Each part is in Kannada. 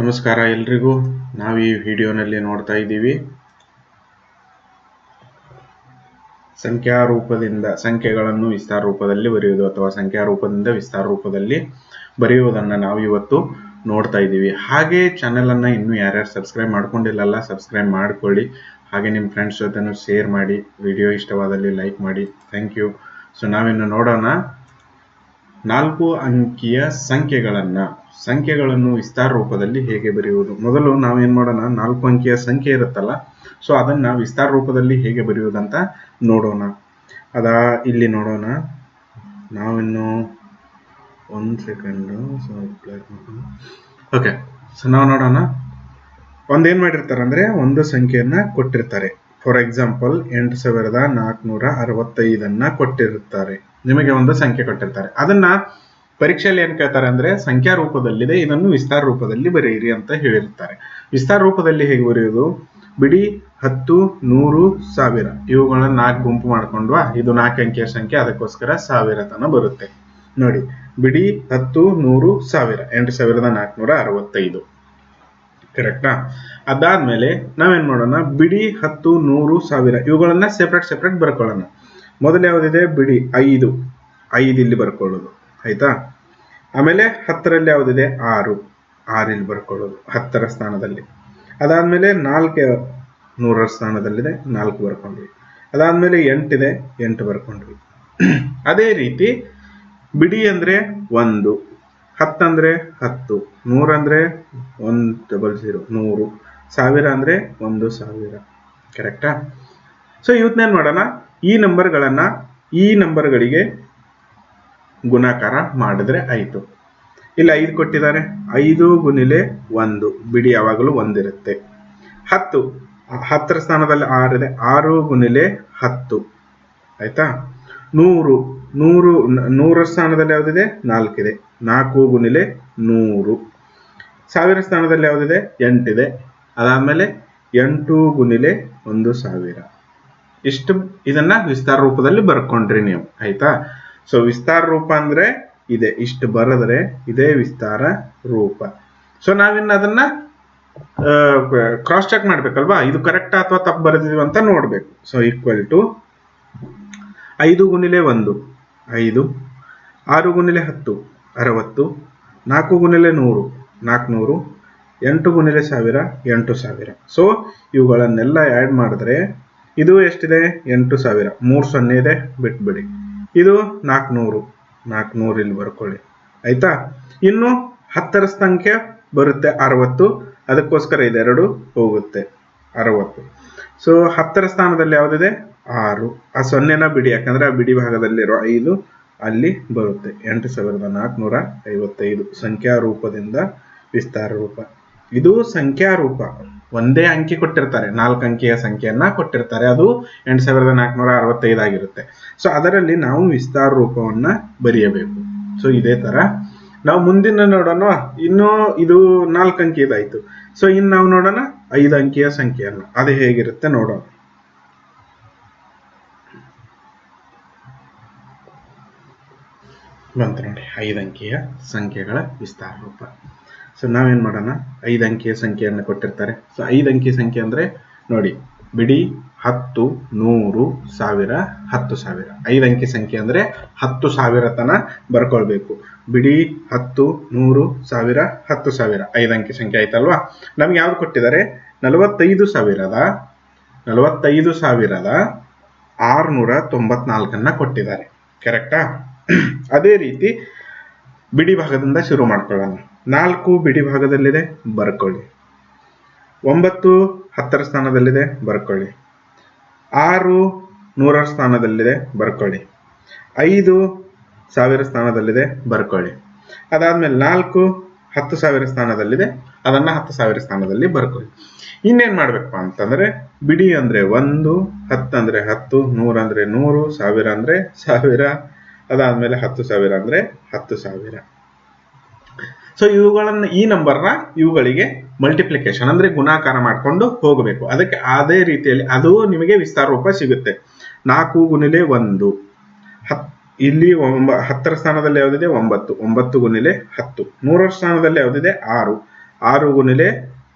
ನಮಸ್ಕಾರ ಎಲ್ರಿಗೂ. ನಾವು ಈ ವಿಡಿಯೋನಲ್ಲಿ ನೋಡ್ತಾ ಇದ್ದೀವಿ. ಸಂಖ್ಯಾ ರೂಪದಿಂದ ಸಂಖ್ಯೆಗಳನ್ನು ವಿಸ್ತಾರ ರೂಪದಲ್ಲಿ ಬರೆಯುವುದು ಅಥವಾ ಸಂಖ್ಯಾ ರೂಪದಿಂದ ವಿಸ್ತಾರ ರೂಪದಲ್ಲಿ ಬರೆಯುವುದನ್ನು ನಾವು ಇವತ್ತು ನೋಡ್ತಾ ಇದ್ದೀವಿ. ಹಾಗೆ ಚಾನೆಲ್ ಅನ್ನ ಇನ್ನೂ ಯಾರ್ಯಾರು ಸಬ್ಸ್ಕ್ರೈಬ್ ಮಾಡ್ಕೊಂಡಿಲ್ಲಲ್ಲ ಸಬ್ಸ್ಕ್ರೈಬ್ ಮಾಡ್ಕೊಳ್ಳಿ. ಹಾಗೆ ನಿಮ್ಮ ಫ್ರೆಂಡ್ಸ್ ಜೊತೆನೂ ಶೇರ್ ಮಾಡಿ. ವಿಡಿಯೋ ಇಷ್ಟವಾದಲ್ಲಿ ಲೈಕ್ ಮಾಡಿ. ಥ್ಯಾಂಕ್ ಯು ಸೊ ನಾವಿನ್ನು ನೋಡೋಣ. ನಾಲ್ಕು ಅಂಕಿಯ ಸಂಖ್ಯೆಗಳನ್ನು ಸಂಖ್ಯೆಗಳನ್ನು ವಿಸ್ತಾರ ರೂಪದಲ್ಲಿ ಹೇಗೆ ಬರೆಯುವುದು? ಮೊದಲು ನಾವೇನು ಮಾಡೋಣ, ನಾಲ್ಕು ಅಂಕಿಯ ಸಂಖ್ಯೆ ಇರುತ್ತಲ್ಲ, ಸೊ ಅದನ್ನ ವಿಸ್ತಾರ ರೂಪದಲ್ಲಿ ಹೇಗೆ ಬರೆಯುವುದಂತ ನೋಡೋಣ. ಅದ, ಇಲ್ಲಿ ನೋಡೋಣ. ನಾವಿನ್ನು ಒಂದ್ ಸೆಕೆಂಡ್ ಓಕೆ ಸೊ ನಾವು ನೋಡೋಣ. ಒಂದೇನ್ ಮಾಡಿರ್ತಾರೆ ಅಂದ್ರೆ, ಒಂದು ಸಂಖ್ಯೆಯನ್ನ ಕೊಟ್ಟಿರ್ತಾರೆ. ಫಾರ್ ಎಕ್ಸಾಂಪಲ್ ಎಂಟು ಸಾವಿರದ ನಾಲ್ಕುನೂರ ಅರವತ್ತೈದನ್ನು ಕೊಟ್ಟಿರುತ್ತಾರೆ. ನಿಮಗೆ ಒಂದು ಸಂಖ್ಯೆ ಕೊಟ್ಟಿರ್ತಾರೆ. ಅದನ್ನ ಪರೀಕ್ಷೆಯಲ್ಲಿ ಏನ್ ಕೇಳ್ತಾರೆ ಅಂದ್ರೆ ಸಂಖ್ಯಾ ರೂಪದಲ್ಲಿದೆ, ಇದನ್ನು ವಿಸ್ತಾರ ರೂಪದಲ್ಲಿ ಬರೆಯಿರಿ ಅಂತ ಹೇಳಿರ್ತಾರೆ. ವಿಸ್ತಾರ ರೂಪದಲ್ಲಿ ಹೇಗೆ ಬರೆಯುವುದು ಬಿಡಿ, ಹತ್ತು, ನೂರು, ಸಾವಿರ. ಇವುಗಳನ್ನ ನಾಲ್ಕು ಗುಂಪು ಮಾಡ್ಕೊಂಡ್ವಾ? ಇದು ನಾಲ್ಕು ಅಂಕಿಯ ಸಂಖ್ಯೆ, ಅದಕ್ಕೋಸ್ಕರ ಸಾವಿರ ತನ ಬರುತ್ತೆ. ನೋಡಿ, ಬಿಡಿ, ಹತ್ತು, ನೂರು, ಸಾವಿರ. ಎಂಟು ಸಾವಿರದ ನಾಲ್ಕುನೂರ ಅರವತ್ತೈದು. ಕರೆಕ್ಟಾ ಅದಾದ್ಮೇಲೆ ನಾವೇನ್ ಮಾಡೋಣ? ಬಿಡಿ, ಹತ್ತು, ನೂರು, ಸಾವಿರ. ಇವುಗಳನ್ನ ಸೆಪ್ರೇಟ್ ಸೆಪ್ರೇಟ್ ಬರ್ಕೊಳ್ಳೋಣ. ಮೊದಲು ಯಾವುದಿದೆ ಬಿಡಿ, ಐದು. ಐದು ಇಲ್ಲಿ ಬರ್ಕೊಳ್ಳೋದು, ಆಯ್ತಾ? ಆಮೇಲೆ ಹತ್ತರಲ್ಲಿ ಯಾವುದಿದೆ ಆರು. ಆರು ಇಲ್ಲಿ ಬರ್ಕೊಳ್ಳೋದು, ಹತ್ತರ ಸ್ಥಾನದಲ್ಲಿ. ಅದಾದಮೇಲೆ ನಾಲ್ಕು ನೂರರ ಸ್ಥಾನದಲ್ಲಿದೆ, ನಾಲ್ಕು ಬರ್ಕೊಂಡ್ವಿ. ಅದಾದ್ಮೇಲೆ ಎಂಟಿದೆ, ಎಂಟು ಬರ್ಕೊಂಡ್ವಿ. ಅದೇ ರೀತಿ ಬಿಡಿ ಅಂದ್ರೆ ಒಂದು ಹತ್ತಂದ್ರೆ ಹತ್ತು ನೂರಂದರೆ ಒನ್ ಡಬಲ್ ಜೀರೋ ನೂರು, ಸಾವಿರ ಅಂದ್ರೆ ಒಂದು ಸಾವಿರ. ಕರೆಕ್ಟಾ ಸೊ ಇವತ್ತೇನ್ ಮಾಡೋಣ? ಈ ನಂಬರ್ಗಳನ್ನು ಈ ನಂಬರ್ಗಳಿಗೆ ಗುಣಾಕಾರ ಮಾಡಿದ್ರೆ ಆಯಿತು. ಇಲ್ಲ, ಐದು ಕೊಟ್ಟಿದ್ದಾರೆ. ಐದು ಗುಣಿಲೆ ಒಂದು. ಬಿಡಿ, ಯಾವಾಗಲೂ ಒಂದಿರುತ್ತೆ. ಹತ್ತು, ಹತ್ತರ ಸ್ಥಾನದಲ್ಲಿ ಆರಿದೆ ಆರು ಗುಣಿಲೆ ಹತ್ತು. ಆಯ್ತಾ? ನೂರು ನೂರು, ನೂರ ಸ್ಥಾನದಲ್ಲಿ ಯಾವುದಿದೆ? ನಾಲ್ಕಿದೆ. ನಾಲ್ಕು ಗುಣಿಲೆ ನೂರು. ಸಾವಿರ ಸ್ಥಾನದಲ್ಲಿ ಯಾವುದಿದೆ? ಎಂಟಿದೆ. ಅದಾದಮೇಲೆ ಎಂಟು ಗುಣಿಲೆ ಒಂದು ಸಾವಿರ. ಇಷ್ಟು ಇದನ್ನ ವಿಸ್ತಾರ ರೂಪದಲ್ಲಿ ಬರ್ಕೊಂಡ್ರಿ ನೀವು, ಆಯ್ತಾ? ಸೊ ವಿಸ್ತಾರ ರೂಪ ಅಂದ್ರೆ ಇದೆ, ಇಷ್ಟು ಬರೆದ್ರೆ ಇದೇ ವಿಸ್ತಾರ ರೂಪ. ಸೊ ನಾವಿನ್ನ ಅದನ್ನ ಕ್ರಾಸ್ ಚೆಕ್ ಮಾಡ್ಬೇಕಲ್ವಾ? ಇದು ಕರೆಕ್ಟ್ ಅಥವಾ ತಪ್ಪು ಬರೆದಿದೀವಿ ಅಂತ ನೋಡ್ಬೇಕು. ಸೊ ಈಕ್ವಲ್ ಟು ಐದು ಗುಣಿಲೆ ಒಂದು, ಐದು, ಆರು ಗುಣಿಲೆ ಹತ್ತು, ಅರವತ್ತು, ನಾಲ್ಕು ಗುಣಿಲೆ ನೂರು, ನಾಲ್ಕುನೂರು, ಎಂಟು ಗುಣಿಲೆ ಸಾವಿರ, ಎಂಟು ಸಾವಿರ. ಸೊ ಇವುಗಳನ್ನೆಲ್ಲ ಆ್ಯಡ್ ಮಾಡಿದ್ರೆ ಇದು ಎಷ್ಟಿದೆ? ಎಂಟು ಸಾವಿರ. ಮೂರು ಸೊನ್ನೆ ಇದೆ, ಬಿಟ್ಬಿಡಿ. ಇದು ನಾಲ್ಕುನೂರು ನಾಲ್ಕುನೂರು ಇಲ್ಲಿ ಬರ್ಕೊಳ್ಳಿ. ಆಯ್ತಾ? ಇನ್ನು ಹತ್ತರ ಸಂಖ್ಯೆ ಬರುತ್ತೆ, ಅರವತ್ತು. ಅದಕ್ಕೋಸ್ಕರ ಇದೆರಡು ಹೋಗುತ್ತೆ, ಅರವತ್ತು. ಸೊ ಹತ್ತರ ಸ್ಥಾನದಲ್ಲಿ ಯಾವುದಿದೆ? ಆರು. ಆ ಸೊನ್ನೆನ ಬಿಡಿ, ಯಾಕಂದ್ರೆ ಆ ಬಿಡಿ ಭಾಗದಲ್ಲಿರೋ ಐದು ಅಲ್ಲಿ ಬರುತ್ತೆ. ಎಂಟು ಸಾವಿರದ ನಾಲ್ಕುನೂರ ಐವತ್ತೈದು. ಸಂಖ್ಯಾ ರೂಪದಿಂದ ವಿಸ್ತಾರ ರೂಪ. ಇದು ಸಂಖ್ಯಾ ರೂಪ ಒಂದೇ ಅಂಕಿ ಕೊಟ್ಟಿರ್ತಾರೆ, ನಾಲ್ಕು ಅಂಕಿಯ ಸಂಖ್ಯೆಯನ್ನ ಕೊಟ್ಟಿರ್ತಾರೆ. ಅದು ಎಂಟು ಸಾವಿರದ ನಾಲ್ಕುನೂರ ಅರವತ್ತೈದು ಆಗಿರುತ್ತೆ. ಸೊ ಅದರಲ್ಲಿ ನಾವು ವಿಸ್ತಾರ ರೂಪವನ್ನ ಬರೆಯಬೇಕು. ಸೊ ಇದೇ ತರ. ನಾವು ಮುಂದಿನ ನೋಡೋಣ. ಇನ್ನು ಇದು ನಾಲ್ಕು ಅಂಕಿ ಇದಾಯ್ತು. ಸೊ ಇನ್ನು ನಾವು ನೋಡೋಣ ಐದು ಅಂಕಿಯ ಸಂಖ್ಯೆಯನ್ನ. ಅದು ಹೇಗಿರುತ್ತೆ ನೋಡೋಣ. ಬಂತು ನೋಡಿ, ಐದು ಅಂಕಿಯ ಸಂಖ್ಯೆಗಳ ವಿಸ್ತಾರ ರೂಪ. ಸೊ ನಾವೇನ್ ಮಾಡೋಣ? ಐದು ಅಂಕಿಯ ಸಂಖ್ಯೆಯನ್ನು ಕೊಟ್ಟಿರ್ತಾರೆ. ಸೊ ಐದು ಅಂಕಿ ಸಂಖ್ಯೆ ಅಂದ್ರೆ ನೋಡಿ, ಬಿಡಿ ಹತ್ತು, ನೂರು ಸಾವಿರ, ಹತ್ತು ಸಾವಿರ. ಐದು ಅಂಕಿ ಸಂಖ್ಯೆ ಅಂದ್ರೆ ಹತ್ತು ಸಾವಿರ ತನ ಬರ್ಕೊಳ್ಬೇಕು. ಬಿಡಿ ಹತ್ತು, ನೂರು ಸಾವಿರ, ಹತ್ತು ಸಾವಿರ. ಐದು ಅಂಕಿ ಸಂಖ್ಯೆ ಆಯ್ತಲ್ವಾ? ನಮ್ಗೆ ಯಾವ್ದು ಕೊಟ್ಟಿದ್ದಾರೆ? ನಲವತ್ತೈದು ಸಾವಿರದ ನಲವತ್ತೈದು ಸಾವಿರದ ಆರುನೂರ ತೊಂಬತ್ನಾಲ್ಕನ್ನ ಕೊಟ್ಟಿದ್ದಾರೆ. ಕರೆಕ್ಟಾ ಅದೇ ರೀತಿ ಬಿಡಿ ಭಾಗದಿಂದ ಶುರು ಮಾಡ್ಕೊಳ್ಳೋಣ. ನಾಲ್ಕು ಬಿಡಿ ಭಾಗದಲ್ಲಿದೆ, ಬರ್ಕೊಳ್ಳಿ. ಒಂಬತ್ತು ಹತ್ತರ ಸ್ಥಾನದಲ್ಲಿದೆ, ಬರ್ಕೊಳ್ಳಿ. ಆರು ನೂರರ ಸ್ಥಾನದಲ್ಲಿದೆ, ಬರ್ಕೊಳ್ಳಿ. ಐದು ಸಾವಿರ ಸ್ಥಾನದಲ್ಲಿದೆ, ಬರ್ಕೊಳ್ಳಿ. ಅದಾದ್ಮೇಲೆ ನಾಲ್ಕು ಹತ್ತು ಸಾವಿರ ಸ್ಥಾನದಲ್ಲಿದೆ, ಅದನ್ನ ಹತ್ತು ಸಾವಿರ ಸ್ಥಾನದಲ್ಲಿ ಬರ್ಕೊಳ್ಳಿ. ಇನ್ನೇನ್ ಮಾಡ್ಬೇಕಪ್ಪ ಅಂತಂದ್ರೆ, ಬಿಡಿ ಅಂದ್ರೆ ಒಂದು, ಹತ್ತು ಅಂದ್ರೆ ನೂರು, ಸಾವಿರ ಅಂದ್ರೆ ಸಾವಿರ, ಅದಾದ್ಮೇಲೆ ಹತ್ತು ಸಾವಿರ ಅಂದ್ರೆ ಹತ್ತು ಸಾವಿರ. ಸೊ ಇವುಗಳನ್ನ ಈ ನಂಬರ್ನ ಇವುಗಳಿಗೆ ಮಲ್ಟಿಪ್ಲಿಕೇಶನ್ ಅಂದ್ರೆ ಗುಣಾಕಾರ ಮಾಡ್ಕೊಂಡು ಹೋಗಬೇಕು. ಅದಕ್ಕೆ ಅದೇ ರೀತಿಯಲ್ಲಿ ಅದು ನಿಮಗೆ ವಿಸ್ತಾರ ರೂಪ ಸಿಗುತ್ತೆ. ನಾಲ್ಕು ಗುಣಿಲೆ ಒಂದು. ಹತ್, ಇಲ್ಲಿ ಒಂಬ, ಹತ್ತರ ಸ್ಥಾನದಲ್ಲಿ ಯಾವುದಿದೆ? ಒಂಬತ್ತು. ಒಂಬತ್ತು ಗುಣಿಲೆ ಹತ್ತು. ನೂರರ ಸ್ಥಾನದಲ್ಲಿ ಯಾವುದಿದೆ? ಆರು. ಆರು ಗುಣಿಲೆ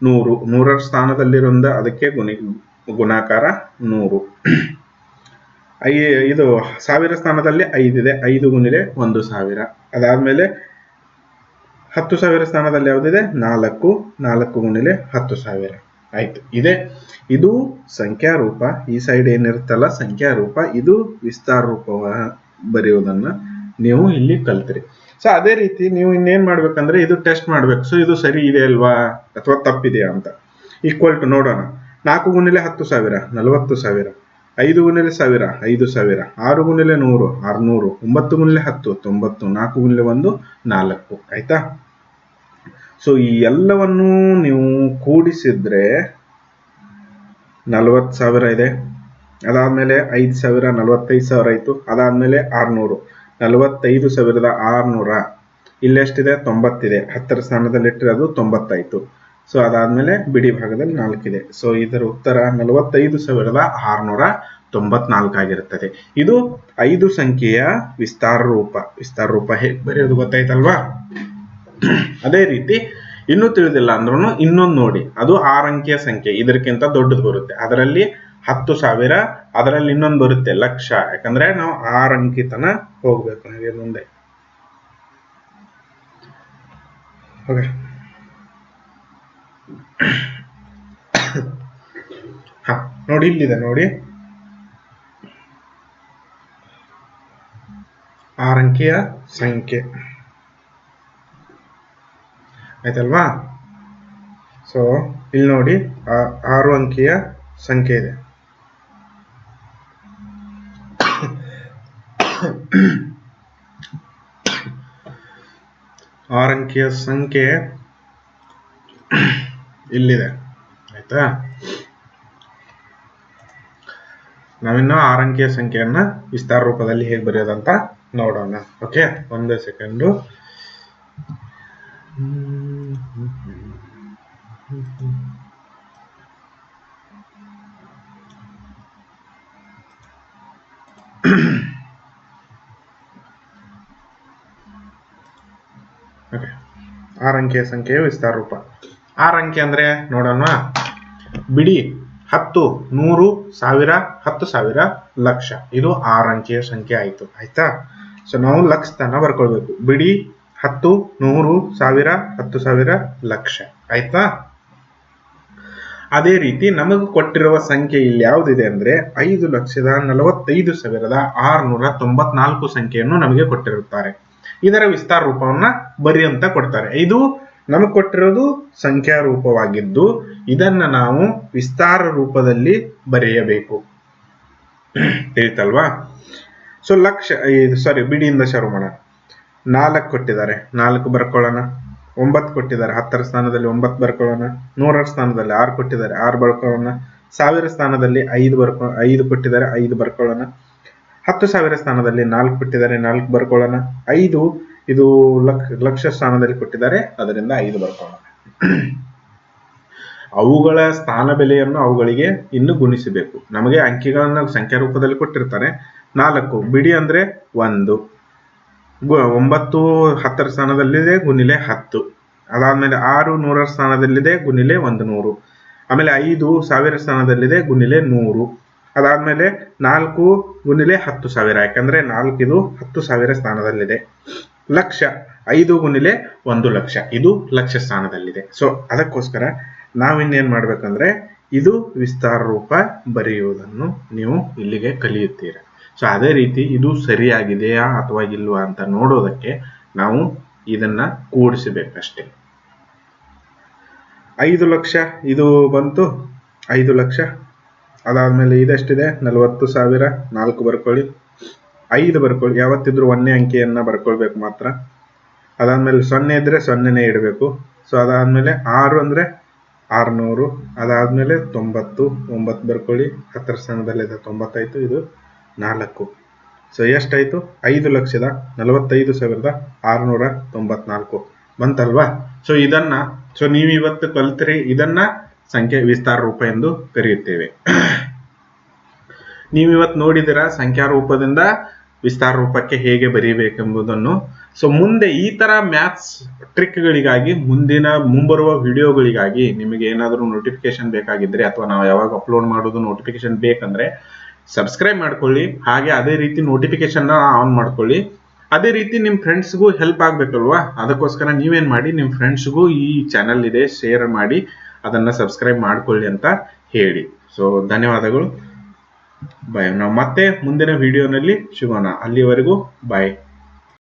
ನೂರು. ನೂರರ ಸ್ಥಾನದಲ್ಲಿರುವಂಥ ಅದಕ್ಕೆ ಗುಣಿ, ಗುಣಾಕಾರ ನೂರು. ಐ, ಇದು ಸಾವಿರ ಸ್ಥಾನದಲ್ಲಿ ಐದಿದೆ. ಐದು ಗುಣಿಲೆ ಒಂದು ಸಾವಿರ. ಅದಾದ್ಮೇಲೆ ಹತ್ತು ಸಾವಿರ ಸ್ಥಾನದಲ್ಲಿ ಯಾವುದಿದೆ? ನಾಲ್ಕು. ನಾಲ್ಕು ಗುಣಿಲೆ ಹತ್ತು ಸಾವಿರ. ಆಯ್ತು. ಇದೆ. ಇದು ಸಂಖ್ಯಾ ರೂಪ. ಈ ಸೈಡ್ ಏನಿರುತ್ತಲ್ಲ, ಸಂಖ್ಯಾ ರೂಪ. ಇದು ವಿಸ್ತಾರ ರೂಪ ಬರೆಯುವುದನ್ನ ನೀವು ಇಲ್ಲಿ ಕಲ್ತ್ರಿ. ಸೊ ಅದೇ ರೀತಿ ನೀವು ಇನ್ನೇನ್ ಮಾಡ್ಬೇಕಂದ್ರೆ ಇದು ಟೆಸ್ಟ್ ಮಾಡ್ಬೇಕು. ಸೊ ಇದು ಸರಿ ಇದೆ ಅಲ್ವಾ? ಅಥವಾ ತಪ್ಪಿದೆಯಾ ಅಂತ. ಈಕ್ವಲ್ ಟು ನೋಡೋಣ. ನಾಲ್ಕು ಗುಣಿಲೆ ಹತ್ತು ಸಾವಿರ, ನಲವತ್ತು ಸಾವಿರ, ಐದು ಗುಣಿಲೆ ಸಾವಿರ, ಐದು ಸಾವಿರ, ಆರು ಗುಣಿಲೆ ನೂರು, ಆರುನೂರು, ಒಂಬತ್ತು ಗುಣಿಲೆ ಹತ್ತು, ತೊಂಬತ್ತು, ನಾಲ್ಕು ಗುಣಿಲೆ ಒಂದು, ನಾಲ್ಕು. ಆಯ್ತಾ? ಸೊ ಈ ಎಲ್ಲವನ್ನೂ ನೀವು ಕೂಡಿಸಿದ್ರೆ ನಲವತ್ತು ಸಾವಿರ ಇದೆ. ಅದಾದಮೇಲೆ ಐದು ಸಾವಿರ, ನಲವತ್ತೈದು ಸಾವಿರ ಆಯಿತು. ಅದಾದಮೇಲೆ ಆರುನೂರು. ನಲವತ್ತೈದು ಸಾವಿರದ ಆರುನೂರ. ಇಲ್ಲೆಷ್ಟಿದೆ ತೊಂಬತ್ತಿದೆ. ಹತ್ತರ ಸ್ಥಾನದಲ್ಲಿಟ್ಟಿರೋದು ತೊಂಬತ್ತಾಯಿತು. ಸೊ ಅದಾದ್ಮೇಲೆ ಬಿಡಿ ಭಾಗದಲ್ಲಿ ನಾಲ್ಕಿದೆ. ಸೊ ಇದರ ಉತ್ತರ ನಲವತ್ತೈದು ಸಾವಿರದ ಆರ್ನೂರ ತೊಂಬತ್ನಾಲ್ಕು ಆಗಿರುತ್ತದೆ. ಇದು ಐದು ಸಂಖ್ಯೆಯ ವಿಸ್ತಾರ ರೂಪ. ವಿಸ್ತಾರ ರೂಪ ಹೇಗೆ ಬರೆಯೋದು ಗೊತ್ತಾಯ್ತಲ್ವಾ? ಅದೇ ರೀತಿ ಇನ್ನೂ ತಿಳಿದಿಲ್ಲ ಅಂದ್ರೂ ಇನ್ನೊಂದು ನೋಡಿ. ಅದು ಆರಂಕಿಯ ಸಂಖ್ಯೆ. ಇದಕ್ಕಿಂತ ದೊಡ್ಡದು ಬರುತ್ತೆ. ಅದರಲ್ಲಿ ಹತ್ತು ಸಾವಿರ, ಅದರಲ್ಲಿ ಇನ್ನೊಂದು ಬರುತ್ತೆ ಲಕ್ಷ. ಯಾಕಂದ್ರೆ ನಾವು ಆರಂಕಿತನ ಹೋಗ್ಬೇಕು ನನಗೆ ಮುಂದೆ. ಓಕೆ. ಹ, ನೋಡಿ, ಇಲ್ಲಿದೆ, ನೋಡಿ. ಆರಂಕಿಯ ಸಂಖ್ಯೆ. ಆಯ್ತಲ್ವಾ? ಸೊ ಇಲ್ಲಿ ನೋಡಿ ಆರು ಅಂಕಿಯ ಸಂಖ್ಯೆ ಇದೆ. ಆರು ಅಂಕಿಯ ಸಂಖ್ಯೆ ಇಲ್ಲಿದೆ. ಆಯ್ತಾ? ನಾವಿನ್ನು ಆರು ಅಂಕಿಯ ಸಂಖ್ಯೆಯನ್ನ ವಿಸ್ತಾರ ರೂಪದಲ್ಲಿ ಹೇಗೆ ಬರೆಯೋದಂತ ನೋಡೋಣ. ಓಕೆ ಒಂದೇ ಸೆಕೆಂಡು. ಓಕೆ ಆರು ಅಂಕಿಯ ಸಂಖ್ಯೆಯ ವಿಸ್ತಾರ ರೂಪ ಆರಂಕೆ ಅಂದ್ರೆ ನೋಡೋಣ ಬಿಡಿ ಹತ್ತು, ನೂರು, ಸಾವಿರ, ಹತ್ತು ಸಾವಿರ, ಲಕ್ಷ. ಇದು ಆರಂಕೆಯ ಸಂಖ್ಯೆ ಆಯ್ತು. ಆಯ್ತಾ? ಸೊ ನಾವು ಲಕ್ಷ ತನ ಬರ್ಕೊಳ್ಬೇಕು. ಬಿಡಿ ಹತ್ತು, ನೂರು, ಸಾವಿರ, ಹತ್ತು ಸಾವಿರ, ಲಕ್ಷ. ಆಯ್ತಾ? ಅದೇ ರೀತಿ ನಮಗೆ ಕೊಟ್ಟಿರುವ ಸಂಖ್ಯೆ ಇಲ್ಲಿ ಯಾವುದಿದೆ ಅಂದ್ರೆ ಐದು ಲಕ್ಷದ ನಲವತ್ತೈದು ಸಾವಿರದ ಆರುನೂರ ತೊಂಬತ್ನಾಲ್ಕು ಸಂಖ್ಯೆಯನ್ನು ನಮಗೆ ಕೊಟ್ಟಿರುತ್ತಾರೆ. ಇದರ ವಿಸ್ತಾರ ರೂಪವನ್ನ ಬರಿ ಅಂತ ಕೊಡ್ತಾರೆ. ಇದು ನಮಗೆ ಕೊಟ್ಟಿರೋದು ಸಂಖ್ಯಾ ರೂಪವಾಗಿದ್ದು ಇದನ್ನ ನಾವು ವಿಸ್ತಾರ ರೂಪದಲ್ಲಿ ಬರೆಯಬೇಕು. ತಿಳಿತಲ್ವಾ? ಸೊ ಲಕ್ಷ ಸಾರಿ ಬಿಡಿಯಿಂದ ಶುರು ನಾಲ್ಕು ಕೊಟ್ಟಿದ್ದಾರೆ. ನಾಲ್ಕು ಬರ್ಕೊಳ್ಳೋಣ. ಒಂಬತ್ತು ಕೊಟ್ಟಿದ್ದಾರೆ. ಹತ್ತರ ಸ್ಥಾನದಲ್ಲಿ ಒಂಬತ್ತು ಬರ್ಕೊಳ್ಳೋಣ. ನೂರರ ಸ್ಥಾನದಲ್ಲಿ ಆರು ಕೊಟ್ಟಿದ್ದಾರೆ. ಆರು ಬರ್ಕೊಳ್ಳೋಣ. ಸಾವಿರ ಸ್ಥಾನದಲ್ಲಿ ಐದು ಬರ್ಕೊ, ಐದು ಕೊಟ್ಟಿದ್ದಾರೆ. ಐದು ಬರ್ಕೊಳ್ಳೋಣ. ಹತ್ತು ಸಾವಿರ ಸ್ಥಾನದಲ್ಲಿ ನಾಲ್ಕು ಕೊಟ್ಟಿದ್ದಾರೆ. ನಾಲ್ಕು ಬರ್ಕೊಳ್ಳೋಣ. ಐದು ಇದು ಲಕ್ಷ ಲಕ್ಷ ಸ್ಥಾನದಲ್ಲಿ ಕೊಟ್ಟಿದ್ದಾರೆ. ಅದರಿಂದ ಐದು ಬರ್ಕೊಳ್ಳೋಣ. ಅವುಗಳ ಸ್ಥಾನ ಬೆಲೆಯನ್ನು ಅವುಗಳಿಗೆ ಇನ್ನು ಗುಣಿಸಬೇಕು. ನಮಗೆ ಅಂಕಿಗಳನ್ನು ಸಂಖ್ಯಾ ರೂಪದಲ್ಲಿ ಕೊಟ್ಟಿರ್ತಾರೆ. ನಾಲ್ಕು, ಬಿಡಿ ಅಂದ್ರೆ ಒಂದು. ಗು- ಒಂಬತ್ತು ಹತ್ತರ ಸ್ಥಾನದಲ್ಲಿದೆ, ಗುನಿಲೆ ಹತ್ತು. ಅದಾದ್ಮೇಲೆ ಆರು ನೂರರ ಸ್ಥಾನದಲ್ಲಿದೆ, ಗುನಿಲೆ ಒಂದು ನೂರು. ಆಮೇಲೆ ಐದು ಸಾವಿರ ಸ್ಥಾನದಲ್ಲಿದೆ, ಗುನಿಲೆ ನೂರು. ಅದಾದ್ಮೇಲೆ ನಾಲ್ಕು ಗುನಿಲೆ ಹತ್ತು ಸಾವಿರ. ಯಾಕಂದ್ರೆ ನಾಲ್ಕಿದು ಹತ್ತು ಸಾವಿರ ಸ್ಥಾನದಲ್ಲಿದೆ. ಲಕ್ಷ. ಐದು ಗುನಿಲೆ ಒಂದು ಲಕ್ಷ. ಇದು ಲಕ್ಷ ಸ್ಥಾನದಲ್ಲಿದೆ. ಸೊ ಅದಕ್ಕೋಸ್ಕರ ನಾವಿನ್ನೇನ್ ಮಾಡ್ಬೇಕಂದ್ರೆ ಇದು ವಿಸ್ತಾರ ರೂಪ ಬರೆಯುವುದನ್ನು ನೀವು ಇಲ್ಲಿಗೆ ಕಲಿಯುತ್ತೀರ. ಸೊ ಅದೇ ರೀತಿ ಇದು ಸರಿಯಾಗಿದೆಯಾ ಅಥವಾ ಇಲ್ವಾ ಅಂತ ನೋಡೋದಕ್ಕೆ ನಾವು ಇದನ್ನ ಕೂಡಿಸಬೇಕಷ್ಟೆ. ಐದು ಲಕ್ಷ, ಇದು ಬಂತು, ಐದು ಲಕ್ಷ. ಅದಾದಮೇಲೆ ಇದೆಷ್ಟಿದೆ? ನಲವತ್ತು ಸಾವಿರ, ನಾಲ್ಕು ಬರ್ಕೊಳ್ಳಿ. ಐದು ಬರ್ಕೊಳ್ಳಿ, ಯಾವತ್ತಿದ್ರೂ ಒಂದೇ ಅಂಕಿಯನ್ನ ಬರ್ಕೊಳ್ಬೇಕು ಮಾತ್ರ. ಅದಾದಮೇಲೆ ಸೊನ್ನೆ ಇದ್ರೆ ಸೊನ್ನೆನೇ ಇಡಬೇಕು. ಸೊ ಅದಾದಮೇಲೆ ಆರು ಅಂದ್ರೆ ಆರ್ನೂರು, ಅದಾದಮೇಲೆ ತೊಂಬತ್ತು, ಒಂಬತ್ತು ಬರ್ಕೊಳ್ಳಿ. ಹತ್ತರ ಸ್ಥಾನದಲ್ಲಿದೆ ತೊಂಬತ್ತಾಯಿತು ಇದು ನಾಲ್ಕು. ಸೊ ಎಷ್ಟಾಯ್ತು? ಐದು ಲಕ್ಷದ ನಲವತ್ತೈದು ಸಾವಿರದ ಆರುನೂರ ತೊಂಬತ್ನಾಲ್ಕು. ಬಂತಲ್ವಾ? ಸೊ ಇದನ್ನ ಸೊ ನೀವು ಇವತ್ತು ಕಲ್ತ್ರಿ, ಇದನ್ನ ಸಂಖ್ಯೆ ವಿಸ್ತಾರ ರೂಪ ಎಂದು ಕರೆಯುತ್ತೇವೆ. ನೀವು ಇವತ್ತು ನೋಡಿದಿರ ಸಂಖ್ಯಾ ರೂಪದಿಂದ ವಿಸ್ತಾರ ರೂಪಕ್ಕೆ ಹೇಗೆ ಬರೀಬೇಕೆಂಬುದನ್ನು. ಸೊ ಮುಂದೆ ಈ ತರ ಮ್ಯಾಥ್ಸ್ ಟ್ರಿಕ್ಗಳಿಗಾಗಿ ಮುಂದಿನ ಮುಂಬರುವ ವಿಡಿಯೋಗಳಿಗಾಗಿ ನಿಮಗೆ ಏನಾದರೂ ನೋಟಿಫಿಕೇಶನ್ ಬೇಕಾಗಿದ್ರೆ, ಅಥವಾ ನಾವು ಯಾವಾಗ ಅಪ್ಲೋಡ್ ಮಾಡೋದು ನೋಟಿಫಿಕೇಶನ್ ಬೇಕಂದ್ರೆ ಸಬ್ಸ್ಕ್ರೈಬ್ ಮಾಡ್ಕೊಳ್ಳಿ. ಹಾಗೆ ಅದೇ ರೀತಿ ನೋಟಿಫಿಕೇಶನ್ ಆನ್ ಮಾಡ್ಕೊಳ್ಳಿ. ಅದೇ ರೀತಿ ನಿಮ್ಮ ಫ್ರೆಂಡ್ಸ್ಗೂ ಹೆಲ್ಪ್ ಆಗಬೇಕಲ್ವಾ? ಅದಕ್ಕೋಸ್ಕರ ನೀವೇನು ಮಾಡಿ ನಿಮ್ಮ ಫ್ರೆಂಡ್ಸ್ಗೂ ಈ ಚಾನಲ್ ಇದೆ ಶೇರ್ ಮಾಡಿ, ಅದನ್ನ ಸಬ್ಸ್ಕ್ರೈಬ್ ಮಾಡ್ಕೊಳ್ಳಿ ಅಂತ ಹೇಳಿ. ಸೊ ಧನ್ಯವಾದಗಳು. ಬಾಯ್ ನಾವು ಮತ್ತೆ ಮುಂದಿನ ವಿಡಿಯೋನಲ್ಲಿ ಸಿಗೋಣ. ಅಲ್ಲಿವರೆಗೂ ಬಾಯ್